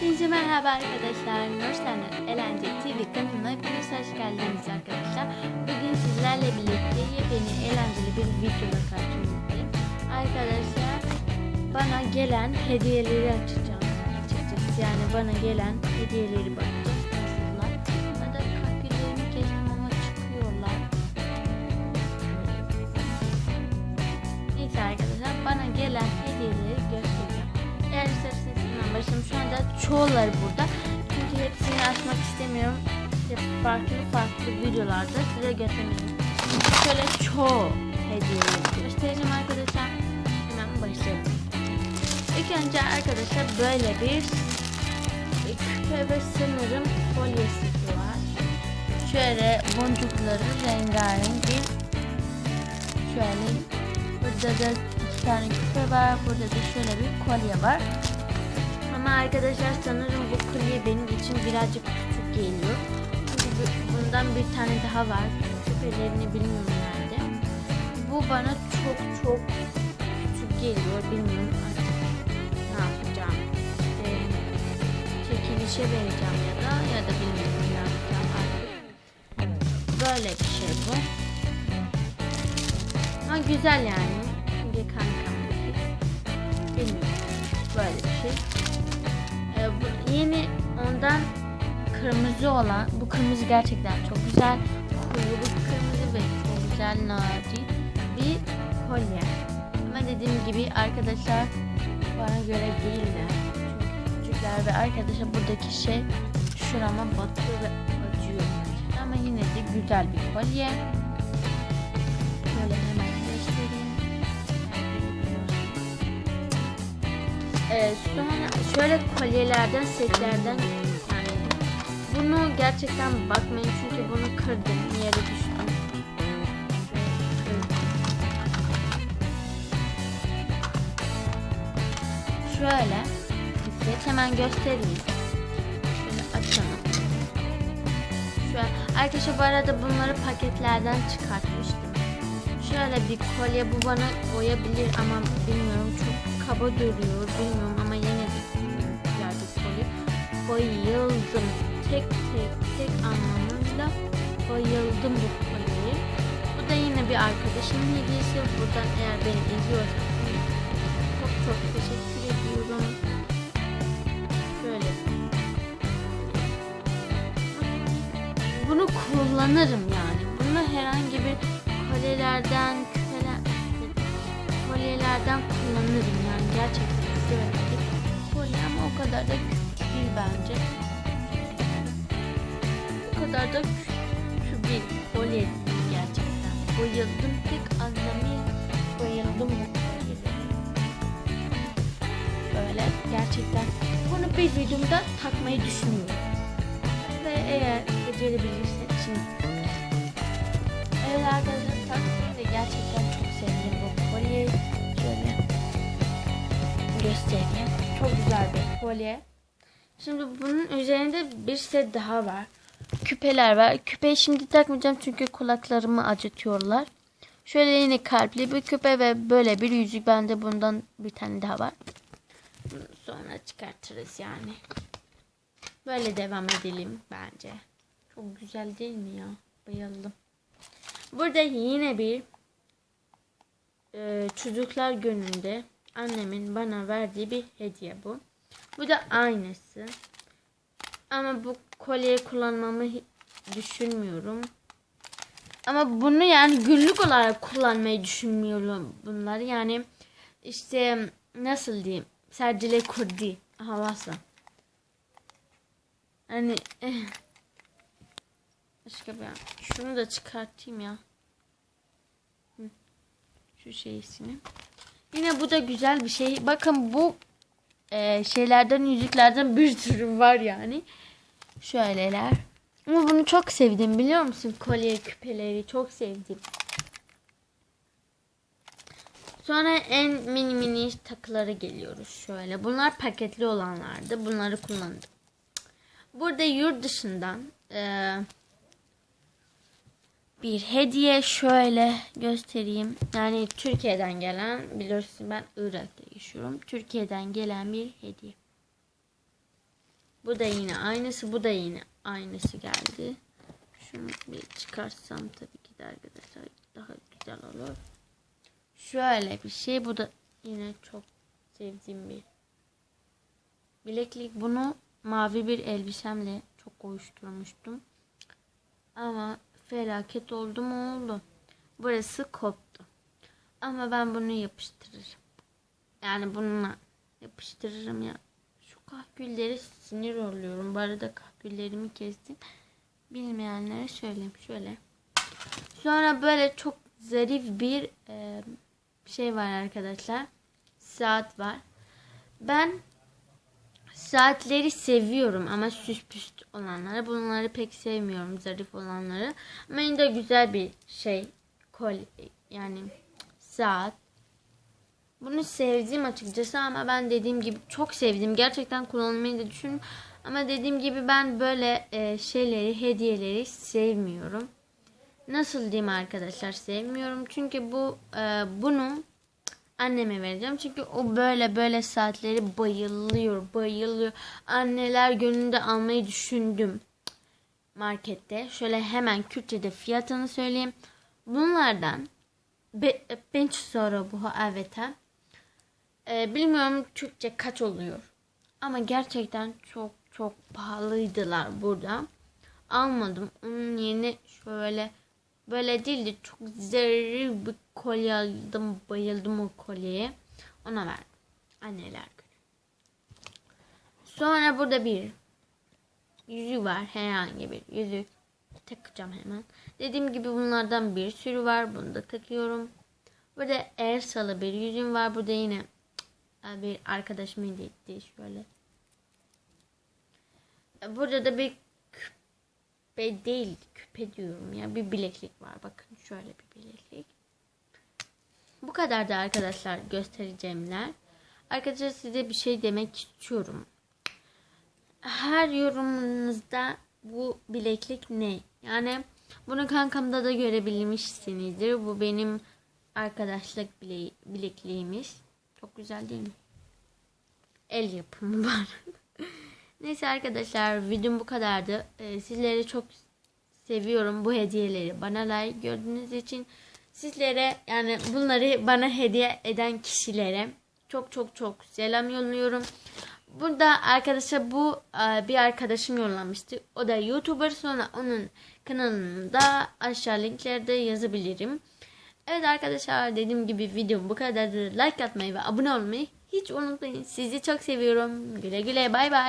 Hepinize merhaba arkadaşlar. Nursen'in Eğlence TV kanalına hepiniz hoş geldiniz arkadaşlar. Bugün sizlerle birlikte yepyeni eğlenceli bir videoda karşınızdayım. Arkadaşlar bana gelen hediyeleri açacağım. Açıkçası yani bana gelen hediyeleri bakacağız. Nasıllar? Ben de kalplerimi kestim ama çıkıyorlar. Neyse arkadaşlar bana gelen hediyeleri göstereceğim. Eğer isterseniz başlayalım. Şu çoğuları burada. Çünkü hepsini açmak istemiyorum. Farklı farklı videolarda size göstermeyeyim. Şöyle çoğu hediyeleri göstereceğim arkadaşlar. Hemen başlayalım. İlk önce arkadaşlar böyle bir küpe ve sanırım kolyesi var. Şöyle boncukları rengarenk bir şöyle Burada da iki tane küpe var. Burada da şöyle bir kolye var. Ama arkadaşlar sanırım bu kolye benim için birazcık küçük geliyor. Çünkü bu- bundan bir tane daha var. Küpelerini bilmiyorum nerede. Bu bana çok çok küçük geliyor. Bilmiyorum artık ne yapacağım. Ee, çekilişe vereceğim ya da ya da bilmiyorum ne yapacağım artık. Böyle bir şey bu. Ama güzel yani. Çünkü kankam Bilmiyorum. Böyle bir şey. Yeni ondan kırmızı olan bu kırmızı gerçekten çok güzel. Kuyruk kırmızı ve çok güzel nadir bir kolye. Ama dediğim gibi arkadaşlar bana göre değiller. Çünkü küçükler ve arkadaşlar buradaki şey şurama batıyor ve acıyor. Ama yine de güzel bir kolye. Şöyle hemen Sonra şöyle kolyelerden, setlerden yani bunu gerçekten bakmayın çünkü bunu kırdım, yere düştüm. Şöyle set hemen göstereyim. Şöyle açalım. Şöyle. Arkadaşlar bu arada bunları paketlerden çıkartmıştım. Şöyle bir kolye bu bana koyabilir ama bilmiyorum çok kaba duruyor bilmiyorum ama yine de güzel bir. Bayıldım. Tek tek tek anlamıyla bayıldım bu kolyeye. Bu da yine bir arkadaşımın hediyesi. Buradan eğer beni izliyorsanız çok çok teşekkür ediyorum. Şöyle bunu kullanırım yani. Bunu herhangi bir kolyelerden, küpeler, kolyelerden kullanırım yani gerçekten güzel bir kolye ama o kadar da küçük değil bence. O kadar da küçük bir kolye değil gerçekten. Bayıldım tek anlamıyla bayıldım bu kolyelere. Böyle gerçekten bunu bir videomda takmayı düşünüyorum. Ve eğer becerebilirsek şimdi. Evet arkadaşlar taktım ve gerçekten kolyeyi. Şöyle göstereyim. Çok güzel bir kolye. Şimdi bunun üzerinde bir set daha var. Küpeler var. Küpeyi şimdi takmayacağım çünkü kulaklarımı acıtıyorlar. Şöyle yine kalpli bir küpe ve böyle bir yüzük. Bende bundan bir tane daha var. Bunu Sonra çıkartırız yani. Böyle devam edelim bence. Çok güzel değil mi ya? Bayıldım. Burada yine bir e, çocuklar gününde annemin bana verdiği bir hediye bu. Bu da aynısı. Ama bu kolyeyi kullanmamı düşünmüyorum. Ama bunu yani günlük olarak kullanmayı düşünmüyorum bunları. Yani işte nasıl diyeyim? Sercile kurdi havası. Hani eh. Başka bir şunu da çıkartayım ya. Şu şeysini. Yine bu da güzel bir şey. Bakın bu e, şeylerden yüzüklerden bir sürü var yani. Şöyleler. Ama bunu çok sevdim biliyor musun? Kolye küpeleri çok sevdim. Sonra en mini mini takıları geliyoruz şöyle. Bunlar paketli olanlardı. Bunları kullandım. Burada yurt dışından eee bir hediye şöyle göstereyim. Yani Türkiye'den gelen biliyorsun ben Irak'ta yaşıyorum. Türkiye'den gelen bir hediye. Bu da yine aynısı. Bu da yine aynısı geldi. Şunu bir çıkarsam tabii ki de arkadaşlar daha güzel olur. Şöyle bir şey. Bu da yine çok sevdiğim bir bileklik. Bunu mavi bir elbisemle çok uyuşturmuştum. Ama felaket oldu mu oldu. Burası koptu. Ama ben bunu yapıştırırım. Yani bununla yapıştırırım ya. Şu kahkülleri sinir oluyorum. Bu arada kahküllerimi kestim. Bilmeyenlere söyleyeyim. Şöyle. Sonra böyle çok zarif bir e, şey var arkadaşlar. Saat var. Ben saatleri seviyorum ama süs püst olanları. Bunları pek sevmiyorum zarif olanları. Ama yine de güzel bir şey. Kol yani saat. Bunu sevdim açıkçası ama ben dediğim gibi çok sevdim. Gerçekten kullanmayı da düşündüm. Ama dediğim gibi ben böyle e, şeyleri, hediyeleri sevmiyorum. Nasıl diyeyim arkadaşlar sevmiyorum. Çünkü bu e, bunu anneme vereceğim. Çünkü o böyle böyle saatleri bayılıyor, bayılıyor. Anneler gününde almayı düşündüm markette. Şöyle hemen Kürtçe'de fiyatını söyleyeyim. Bunlardan be, bench sonra bu evet ha. Ee, bilmiyorum Türkçe kaç oluyor. Ama gerçekten çok çok pahalıydılar burada. Almadım. Onun yerine şöyle böyle değil de çok zarif bir kolye aldım. Bayıldım o kolyeye. Ona verdim. Anneler günü. Sonra burada bir yüzük var. Herhangi bir yüzük. Takacağım hemen. Dediğim gibi bunlardan bir sürü var. Bunu da takıyorum. Burada Ersal'ı bir yüzüm var. Burada yine bir arkadaşım hediye etti. Şöyle. Burada da bir küpe değil. Küpe diyorum ya. Bir bileklik var. Bakın şöyle bir bileklik. Bu kadar da arkadaşlar göstereceğimler. Arkadaşlar size bir şey demek istiyorum. Her yorumunuzda bu bileklik ne? Yani bunu kankamda da görebilmişsinizdir. Bu benim arkadaşlık bile bilekliğimiz. Çok güzel değil mi? El yapımı var. Neyse arkadaşlar videom bu kadardı. Ee, sizleri çok seviyorum bu hediyeleri. Bana layık gördüğünüz için sizlere yani bunları bana hediye eden kişilere çok çok çok selam yolluyorum. Burada arkadaşlar bu bir arkadaşım yollamıştı. O da YouTuber sonra onun kanalını da aşağı linklerde yazabilirim. Evet arkadaşlar dediğim gibi videom bu kadar. Like atmayı ve abone olmayı hiç unutmayın. Sizi çok seviyorum. Güle güle bay bay.